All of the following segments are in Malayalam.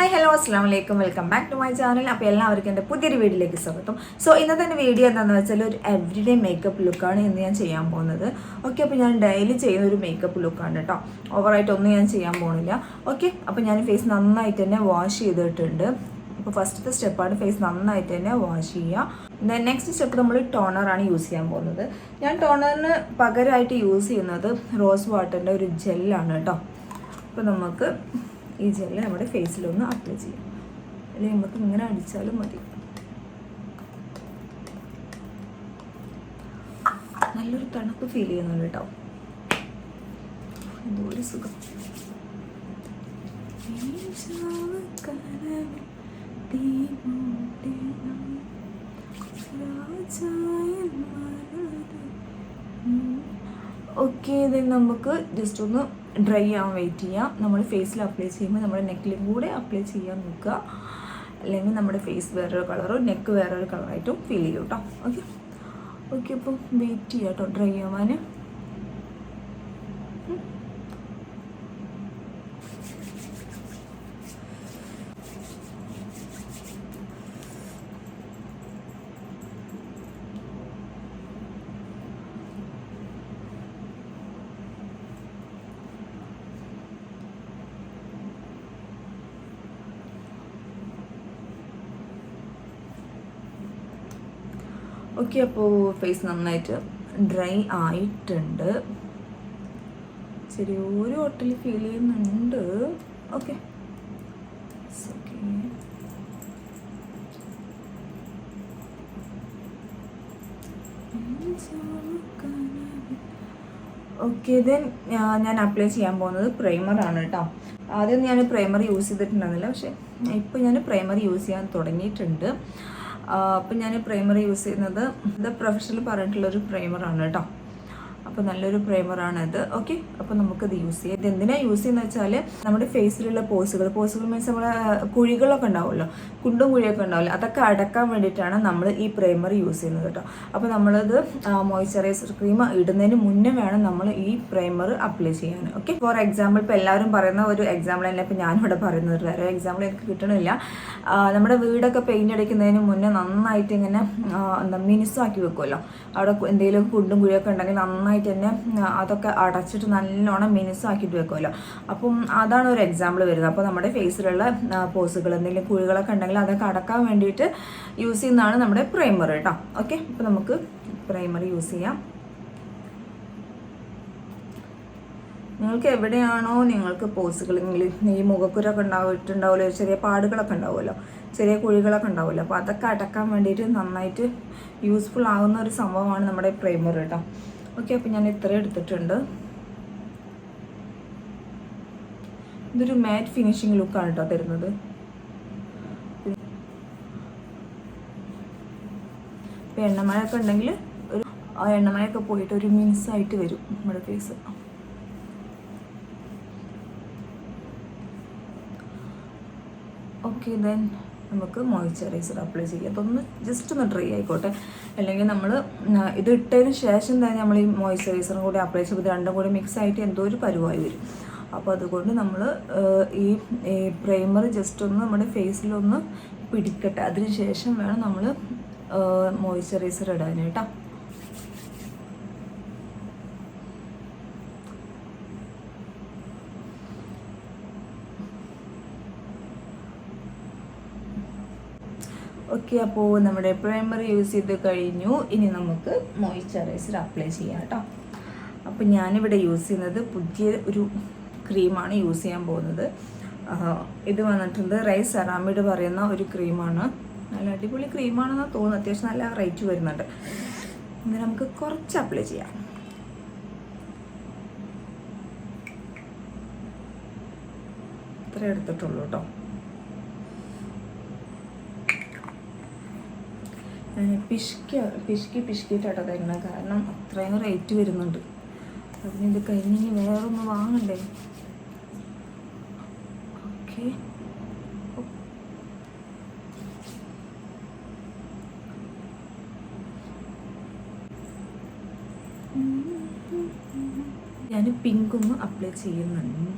ഹായ് ഹലോ അസ്സാം വലൈക്കും welcome back to my channel അപ്പോൾ എല്ലാവർക്കും എന്റെ പുതിയൊരു വീഡിയോയിലേക്ക് സ്വാഗതം. സോ ഇന്നത്തെ എന്റെ വീഡിയോ എന്താണെന്ന് വെച്ചാൽ ഒരു എവറിഡേ മേക്കപ്പ് ലുക്കാണ് ഇന്ന് ഞാൻ ചെയ്യാൻ പോകുന്നത്. ഓക്കെ അപ്പോൾ ഞാൻ ഡെയിലി ചെയ്യുന്ന ഒരു മേക്കപ്പ് ലുക്കാണ് കേട്ടോ. ഓവറായിട്ട് ഒന്നും ഞാൻ ചെയ്യാൻ പോകുന്നില്ല. ഓക്കെ അപ്പോൾ ഞാൻ ഫേസ് നന്നായിട്ട് തന്നെ വാഷ് ചെയ്തിട്ടുണ്ട്. അപ്പോൾ ഫസ്റ്റത്തെ സ്റ്റെപ്പാണ് ഫേസ് നന്നായിട്ട് തന്നെ വാഷ് ചെയ്യുക. ദെൻ നെക്സ്റ്റ് സ്റ്റെപ്പ് നമ്മൾ ടോണറാണ് യൂസ് ചെയ്യാൻ പോകുന്നത്. ഞാൻ ടോണറിന് പകരമായിട്ട് യൂസ് ചെയ്യുന്നത് റോസ് വാട്ടറിന്റെ ഒരു ജെല്ലാണ് കേട്ടോ. അപ്പോൾ നമുക്ക് ഈ ജെല്ല് നമ്മുടെ ഫേസിലൊന്ന് അപ്ലൈ ചെയ്യാം അല്ലെങ്കിൽ നമുക്ക് ഇങ്ങനെ അടിച്ചാലും മതി. നല്ലൊരു തണുപ്പ് ഫീൽ ചെയ്യുന്നുണ്ട് കേട്ടോ. എന്തോ ഒരു സുഖം ഓക്കെ ഇത് നമുക്ക് ജസ്റ്റ് ഒന്ന് ഡ്രൈ ആവാൻ വെയിറ്റ് ചെയ്യാം. നമ്മൾ ഫേസിൽ അപ്ലൈ ചെയ്യുമ്പോൾ നമ്മുടെ നെക്കിലും കൂടെ അപ്ലൈ ചെയ്യാൻ നോക്കുക. അല്ലെങ്കിൽ നമ്മുടെ ഫേസ് വേറൊരു കളറോ നെക്ക് വേറൊരു കളറായിട്ടും ഫീൽ ചെയ്യും കേട്ടോ ഓക്കെ ഓക്കെ അപ്പം വെയിറ്റ് ചെയ്യാം കേട്ടോ ഡ്രൈ ആവാൻ. ഓക്കെ അപ്പോൾ ഫേസ് നന്നായിട്ട് ഡ്രൈ ആയിട്ടുണ്ട്. ശരി ഒരു ഹോട്ടൽ ഫീൽ ചെയ്യുന്നുണ്ട്. ഓക്കെ. ഓക്കെ ദെൻ ഞാൻ അപ്ലൈ ചെയ്യാൻ പോകുന്നത് പ്രൈമറാണ് കേട്ടോ ആദ്യം ഞാൻ പ്രൈമർ യൂസ് ചെയ്തിട്ടുണ്ടായിരുന്നില്ല പക്ഷേ ഇപ്പോൾ ഞാൻ പ്രൈമർ യൂസ് ചെയ്യാൻ തുടങ്ങിയിട്ടുണ്ട്. അപ്പം ഞാൻ പ്രൈമർ യൂസ് ചെയ്യുന്നത് ദ പ്രൊഫഷണൽ പറഞ്ഞിട്ടുള്ളൊരു പ്രൈമറാണ് കേട്ടോ. അപ്പോൾ നല്ലൊരു പ്രൈമറാണ് അത് ഓക്കെ അപ്പോൾ നമുക്കത് യൂസ് ചെയ്യാം. ഇത് എന്തിനാണ് യൂസ് ചെയ്യുന്നത് വെച്ചാൽ നമ്മുടെ ഫേസിലുള്ള പോസുകൾ പോസുകൾ മീൻസ് നമ്മുടെ കുഴികളൊക്കെ ഉണ്ടാവുമല്ലോ? കുണ്ടും കുഴിയൊക്കെ ഉണ്ടാവില്ല? അതൊക്കെ അടക്കാൻ വേണ്ടിയിട്ടാണ് നമ്മൾ ഈ പ്രൈമർ യൂസ് ചെയ്യുന്നത് കേട്ടോ. അപ്പോൾ നമ്മളത് മോയ്സ്ചറൈസർ ക്രീം ഇടുന്നതിന് മുന്നേ വേണം നമ്മൾ ഈ പ്രൈമർ അപ്ലൈ ചെയ്യാൻ. ഓക്കെ ഫോർ എക്സാമ്പിൾ ഇപ്പോൾ എല്ലാവരും പറയുന്ന ഒരു എക്സാമ്പിൾ തന്നെ ഇപ്പോൾ ഞാനിവിടെ പറയുന്നത്. വേറെ എക്സാമ്പിൾ എനിക്ക് കിട്ടണില്ല. നമ്മുടെ വീടൊക്കെ പെയിന്റ് അടിക്കുന്നതിന് മുന്നേ നന്നായിട്ട് ഇങ്ങനെ എന്താ മിനുസാക്കി വെക്കുമല്ലോ? അവിടെ എന്തെങ്കിലും കുണ്ടും കുഴിയൊക്കെ ഉണ്ടെങ്കിൽ നന്നായിട്ട് തന്നെ അതൊക്കെ അടച്ചിട്ട് നല്ലോണം മിനുസാക്കിയിട്ട് വെക്കുമല്ലോ അപ്പം അതാണ് ഒരു എക്സാമ്പിൾ വരുന്നത്. അപ്പോൾ നമ്മുടെ ഫേസിലുള്ള പോസുകൾ എന്തെങ്കിലും കുഴികളൊക്കെ ഉണ്ടെങ്കിൽ അതൊക്കെ അടക്കാൻ വേണ്ടിയിട്ട് യൂസ് ചെയ്യുന്നതാണ് നമ്മുടെ പ്രൈമർ കേട്ടോ ഓക്കെ അപ്പോൾ നമുക്ക് പ്രൈമർ യൂസ് ചെയ്യാം. നിങ്ങൾക്ക് എവിടെയാണോ നിങ്ങൾക്ക് പോസുകളെങ്കിൽ ഈ മുഖക്കുരൊക്കെ ഉണ്ടാവിട്ടുണ്ടാവുമല്ലോ ചെറിയ പാടുകളൊക്കെ ഉണ്ടാവുമല്ലോ ചെറിയ കുഴികളൊക്കെ ഉണ്ടാവുമല്ലോ അപ്പോൾ അതൊക്കെ അടക്കാൻ വേണ്ടിയിട്ട് നന്നായിട്ട് യൂസ്ഫുൾ ആകുന്ന ഒരു സംഭവമാണ് നമ്മുടെ പ്രൈമർ കേട്ടോ ഓക്കെ അപ്പോൾ ഞാൻ ഇത്ര എടുത്തിട്ടുണ്ട്. ഇതൊരു മാറ്റ് ഫിനിഷിങ് ലുക്കാണ് കേട്ടോ തരുന്നത്. ഇപ്പോൾ എണ്ണമഴയൊക്കെ ഉണ്ടെങ്കിൽ ഒരു ആ എണ്ണമഴയൊക്കെ പോയിട്ട് ഒരു മിൻസായിട്ട് വരും നമ്മുടെ ഫേസ് ഓക്കെ ദെൻ നമുക്ക് മോയ്സ്ചറൈസർ അപ്ലൈ ചെയ്യാം. ഒന്ന് ജസ്റ്റ് ഒന്ന് ഡ്രൈ ആയിക്കോട്ടെ. അല്ലെങ്കിൽ നമ്മൾ ഇത് ഇട്ടതിന് ശേഷം തന്നെ നമ്മൾ ഈ മോയ്സ്ചറൈസറും കൂടി അപ്ലൈ ചെയ്യുമ്പോൾ രണ്ടും കൂടി മിക്സ് ആയിട്ട് എന്തോ ഒരു പരുവായി വരും. അപ്പോൾ അതുകൊണ്ട് നമ്മൾ ഈ പ്രൈമർ ജസ്റ്റ് ഒന്ന് നമ്മുടെ ഫേസിലൊന്ന് പിടിക്കട്ടെ. അതിന് ശേഷം വേണം നമ്മൾ മോയ്സ്ചറൈസർ ഇടാനായിട്ടോ. ഓക്കെ അപ്പോൾ നമ്മുടെ പ്രൈമർ യൂസ് ചെയ്ത് കഴിഞ്ഞു. ഇനി നമുക്ക് മോയ്സ്ചറൈസർ അപ്ലൈ ചെയ്യാം കേട്ടോ അപ്പോൾ ഞാനിവിടെ യൂസ് ചെയ്യുന്നത് പുതിയ ഒരു ക്രീമാണ് യൂസ് ചെയ്യാൻ പോകുന്നത്. ഇത് വന്നിട്ടുണ്ട് റൈസ് സെറാമിഡ് പറയുന്ന ഒരു ക്രീമാണ് നല്ല അടിപൊളി ക്രീമാണെന്ന് തോന്നുന്നു. അത്യാവശ്യം നല്ല റേറ്റ് വരുന്നുണ്ട്. ഇത് നമുക്ക് കുറച്ച് അപ്ലൈ ചെയ്യാം. ഇത്ര എടുത്തിട്ടുള്ളൂ കേട്ടോ ഞാൻ പിഷ്ക പിഷ്കി പിഷ്കിയിട്ടാട്ടോ തരുന്നത് കാരണം അത്രയും റേറ്റ് വരുന്നുണ്ട്. അതിന് ഇത് കഴിഞ്ഞ് വേറെ ഒന്ന് വാങ്ങണ്ടേ? ഓക്കെ. ഞാൻ പിങ്കൊന്ന് അപ്ലൈ ചെയ്യുന്നുണ്ട് ഇനി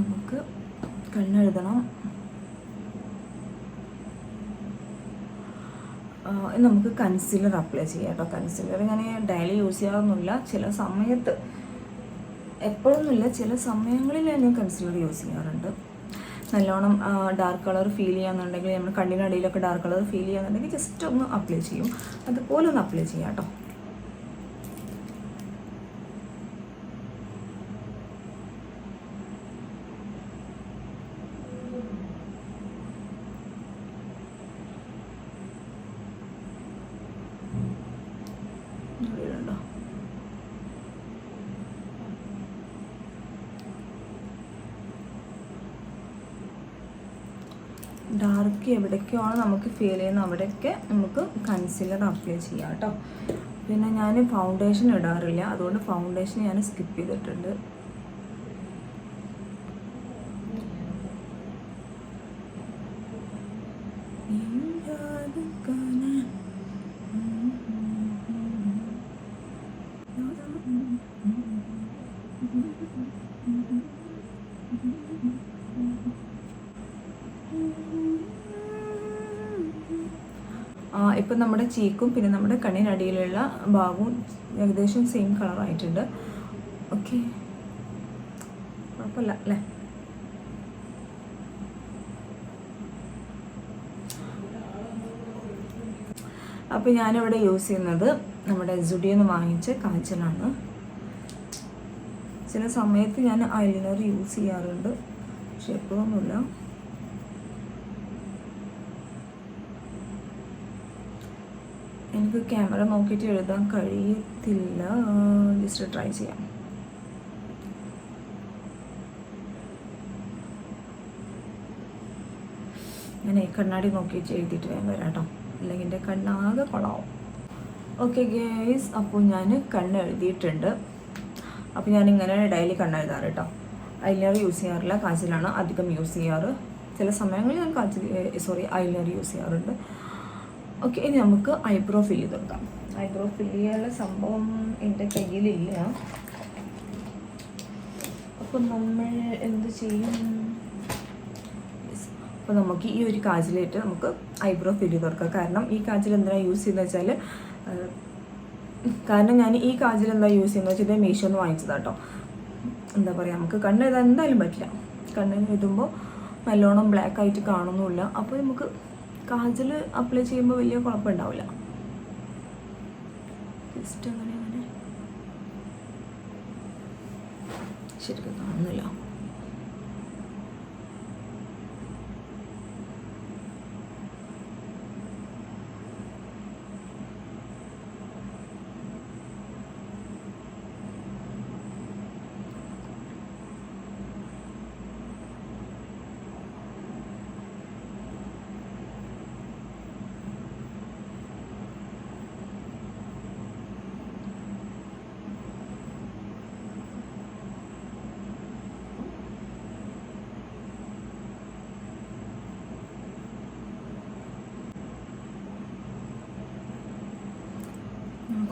നമുക്ക് കണ്ണെഴുതണം. നമുക്ക് കൺസീലർ അപ്ലൈ ചെയ്യാം കേട്ടോ. കൺസീലർ ഞാൻ ഡെയിലി യൂസ് ചെയ്യാറൊന്നുമില്ല. ചില സമയത്ത് എപ്പോഴൊന്നുമില്ല. ചില സമയങ്ങളിൽ ഞാൻ കൺസീലർ യൂസ് ചെയ്യാറുണ്ട്. നല്ലോണം ഡാർക്ക് കളർ ഫീൽ ചെയ്യാന്നുണ്ടെങ്കിൽ നമ്മൾ കണ്ണിനടിയിലൊക്കെ ഡാർക്ക് കളർ ഫീൽ ചെയ്യാന്നുണ്ടെങ്കിൽ ജസ്റ്റ് ഒന്ന് അപ്ലൈ ചെയ്യും. അതുപോലെ ഒന്ന് അപ്ലൈ ചെയ്യാം കേട്ടോ. ഡാർക്ക് എവിടേക്കാണ് നമുക്ക് ഫീൽ ചെയ്യുന്നത് അവിടെയൊക്കെ നമുക്ക് കൺസീലർ അപ്ലൈ ചെയ്യാം കേട്ടോ. പിന്നെ ഞാൻ ഫൗണ്ടേഷൻ ഇടാറില്ല. അതുകൊണ്ട് ഫൗണ്ടേഷൻ ഞാൻ സ്കിപ്പ് ചെയ്തിട്ടുണ്ട്. ഇപ്പം നമ്മുടെ ചീക്കും പിന്നെ നമ്മുടെ കണ്ണിനടിയിലുള്ള ഭാഗവും ഏകദേശം സെയിം കളറായിട്ടുണ്ട് ഓക്കെ കുഴപ്പമില്ല അല്ലേ? അപ്പോൾ ഞാനിവിടെ യൂസ് ചെയ്യുന്നത് നമ്മുടെ ജുഡിയെന്ന് വാങ്ങിച്ച കാജലാണ് ചില സമയത്ത് ഞാൻ ഐലൈനർ യൂസ് ചെയ്യാറുണ്ട്. പക്ഷെ എപ്പോഴൊന്നുമില്ല. എനിക്ക് ക്യാമറ നോക്കിയിട്ട് എഴുതാൻ കഴിയത്തില്ല. ജസ്റ്റ് ട്രൈ ചെയ്യാം. ഞാൻ കണ്ണാടി നോക്കിയിട്ട് എഴുതിയിട്ട് വേഗം വരാം കേട്ടോ. അല്ലെങ്കിൽ എന്റെ കണ്ണാകെ കൊളാവും. ഓക്കെ ഗേസ് അപ്പോൾ ഞാൻ കണ്ണ് എഴുതിയിട്ടുണ്ട്. അപ്പോൾ ഞാൻ ഇങ്ങനെ ഡെയിലി കണ്ണ് എഴുതാറ് കേട്ടോ. ഐലൈനർ യൂസ് ചെയ്യാറില്ല. കാച്ചിലാണ് അധികം യൂസ് ചെയ്യാറ്. ചില സമയങ്ങളിൽ ഞാൻ കാച്ചിൽ സോറി ഐലൈനർ യൂസ് ചെയ്യാറുണ്ട്. ഓക്കെ ഇനി നമുക്ക് ഐബ്രോ ഫില്ല് ചെയ്ത് കൊടുക്കാം ഐബ്രോ ഫില്ല് ചെയ്യാനുള്ള സംഭവം എന്റെ കയ്യിലില്ല. അപ്പം നമ്മൾ എന്ത് ചെയ്യും? അപ്പോൾ നമുക്ക് ഈ ഒരു കാജിലിട്ട് നമുക്ക് ഐബ്രോ ഫില്ല് ചെയ്ത് കൊടുക്കാം. കാരണം ഈ കാജിൽ എന്തിനാണ് യൂസ് ചെയ്യുന്നത് വെച്ചാൽ കാരണം ഞാൻ ഈ കാജിൽ എന്താ യൂസ് ചെയ്യുന്നത് വെച്ചാൽ ഇത് മീഷോ എന്ന് വാങ്ങിച്ചതാണ് കേട്ടോ എന്താ പറയുക നമുക്ക് കണ്ണ് എഴുതാൻ എന്തായാലും പറ്റില്ല. കണ്ണ് എഴുതുമ്പോൾ നല്ലോണം ബ്ലാക്ക് ആയിട്ട് കാണുന്നുമില്ല. അപ്പോൾ നമുക്ക് കാജൽ അപ്ലൈ ചെയ്യുമ്പോൾ വലിയ കുഴപ്പമുണ്ടാവില്ല. അങ്ങനെ. ശരിക്കും കാണുന്നില്ല.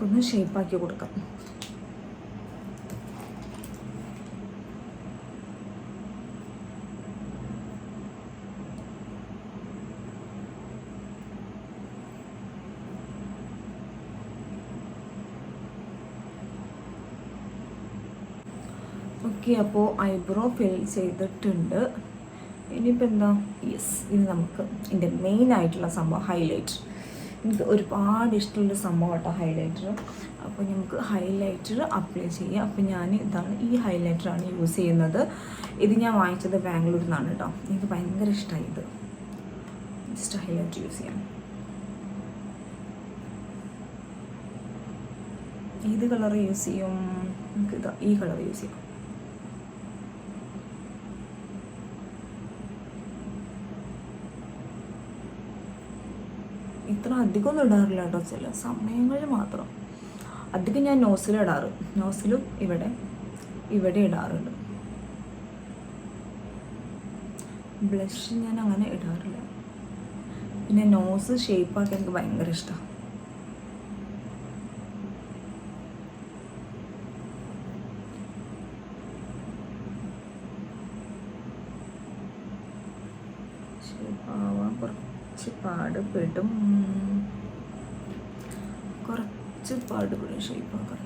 നമുക്കൊന്ന് ഷേപ്പാക്കി കൊടുക്കാം. ഓക്കെ അപ്പോൾ ഐബ്രോ ഫിൽ ചെയ്തിട്ടുണ്ട്. ഇനിയിപ്പോൾ എന്താ? യെസ് ഇനി നമുക്ക് ഇതിന്റെ മെയിൻ ആയിട്ടുള്ള സംഭവം ഹൈലൈറ്റ് എനിക്ക് ഒരുപാട് ഇഷ്ടമുള്ള സംഭവം കേട്ടോ ഹൈലൈറ്റർ അപ്പോൾ നമുക്ക് ഹൈലൈറ്റർ അപ്ലൈ ചെയ്യാം. അപ്പോൾ ഞാൻ ഇതാണ് ഈ ഹൈലൈറ്ററാണ് യൂസ് ചെയ്യുന്നത്. ഇത് ഞാൻ വാങ്ങിച്ചത് ബാംഗ്ലൂരിൽ നിന്നാണ് കേട്ടോ എനിക്ക് ഭയങ്കര ഇഷ്ടമായി ഇത്. ജസ്റ്റ് ഹൈലൈറ്റർ യൂസ് ചെയ്യാം. ഏത് കളർ യൂസ് ചെയ്യും? നമുക്ക് ഇതാ ഈ കളർ യൂസ് ചെയ്യാം. ഇത്ര അധികമൊന്നും ഇടാറില്ല കേട്ടോ ചില സമയങ്ങളിൽ മാത്രം. അധികം ഞാൻ നോസിലും ഇടാറ്. നോസിലും ഇവിടെ ഇവിടെ ഇടാറുണ്ട്. ബ്ലഷ് ഞാൻ അങ്ങനെ ഇടാറില്ല. പിന്നെ നോസ് ഷേപ്പാക്കി എനിക്ക് ഭയങ്കര ഇഷ്ടമാണ് ഷേപ്പാവാൻ കുറച്ച് പാടുപെടും കുറച്ച് പാടുപെടും ഷേപ്പാക്കാൻ.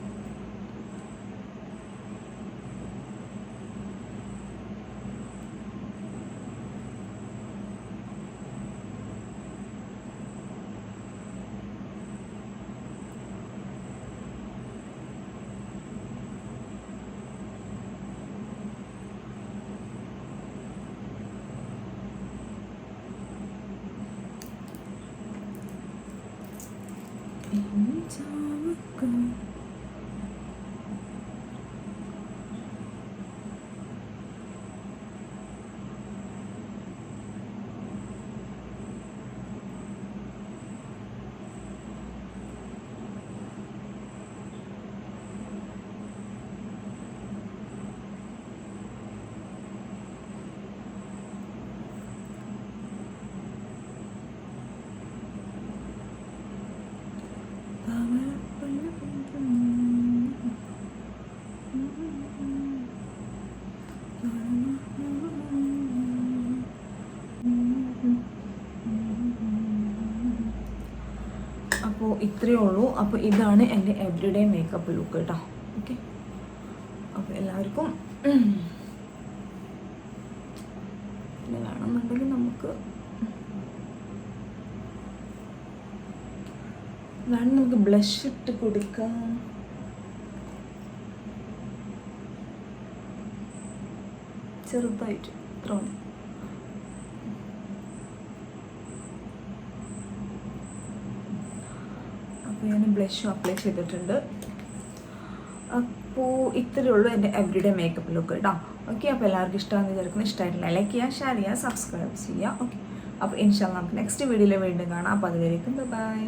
time ago. അപ്പോൾ ഇത്രയേ ഉള്ളൂ. അപ്പോൾ ഇതാണ് എന്റെ എവറിഡേ മേക്കപ്പ് ലുക്ക് കേട്ടോ ഓക്കെ അപ്പോൾ എല്ലാവർക്കും പിന്നെ വേണമെന്നുണ്ടെങ്കിൽ നമുക്ക് വേണം നമുക്ക് ബ്ലഷ് ഇട്ട് കൊടുക്കാം. ചെറുതായിട്ട് ഇത്ര മതി അപ്പോൾ ഞാൻ ബ്ലഷും അപ്ലൈ ചെയ്തിട്ടുണ്ട്. അപ്പോൾ ഇത്രയേ ഉള്ളൂ എന്റെ എവറിഡേ മേക്കപ്പ് ലുക്ക് കേട്ടോ ഓക്കെ അപ്പോൾ എല്ലാവർക്കും ഇഷ്ടമാണെന്ന് വിചാരിക്കുന്നു. ഇഷ്ടമായിട്ടില്ല ലൈക്ക് ചെയ്യുക ഷെയർ ചെയ്യുക സബ്സ്ക്രൈബ് ചെയ്യുക. ഓക്കെ അപ്പോൾ ഇൻഷാല്ല നമുക്ക് നെക്സ്റ്റ് വീഡിയോയിൽ വീണ്ടും കാണാം. അപ്പോൾ അതുവരേക്കും ബൈ